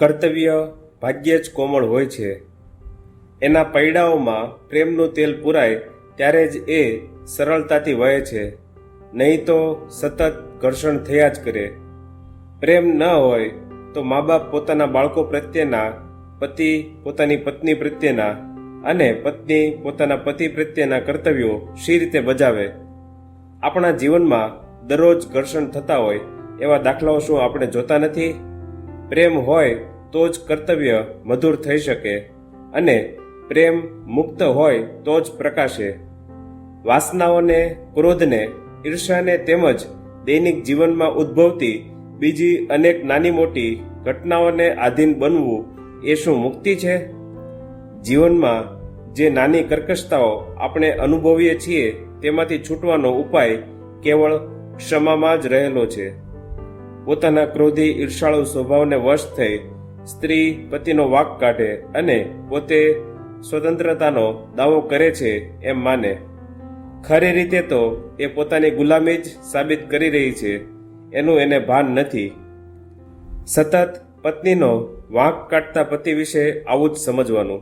કર્તવ્ય ભાગ્યે જ કોમળ હોય છે. એના પૈડાઓમાં પ્રેમનું તેલ પુરાય ત્યારે જ એ સરળતાથી વહે છે. નહીં તો સતત ઘર્ષણ થયા જ કરે. પ્રેમ ન હોય તો મા બાપ પોતાના બાળકો પ્રત્યેના, પતિ પોતાની પત્ની પ્રત્યેના અને પત્ની પોતાના પતિ પ્રત્યેના કર્તવ્યો શી રીતે બજાવે? આપણા જીવનમાં દરરોજ ઘર્ષણ થતા હોય એવા દાખલાઓ શું આપણે જોતા નથી? પ્રેમ હોય તો જ કર્તવ્ય મધુર થઈ શકે અને પ્રેમ મુક્ત હોય તો જ પ્રકાશે. વાસનાઓને, ક્રોધને ઈર્ષાને તેમજ દૈનિક જીવનમાં ઉદ્ભવતી બીજી અનેક નાની મોટી ઘટનાઓને આધીન બનવું એ શું મુક્તિ છે? જીવનમાં જે નાની કર્કશતાઓ આપણે અનુભવીએ છીએ તેમાંથી છૂટવાનો ઉપાય કેવળ ક્ષમામાં જ રહેલો છે. પોતાના ક્રોધી ઈર્ષાળુ સ્વભાવને વશ થઈ સ્ત્રી પતિનો વાક કાઢે અને પોતે સ્વતંત્રતાનો દાવો કરે છે એમ માને. ખરી રીતે તો એ પોતાની ગુલામી જ સાબિત કરી રહી છે, એનું એને ભાન નથી. સતત પત્નીનો વાંક કાઢતા પતિ વિશે આવું જ સમજવાનું.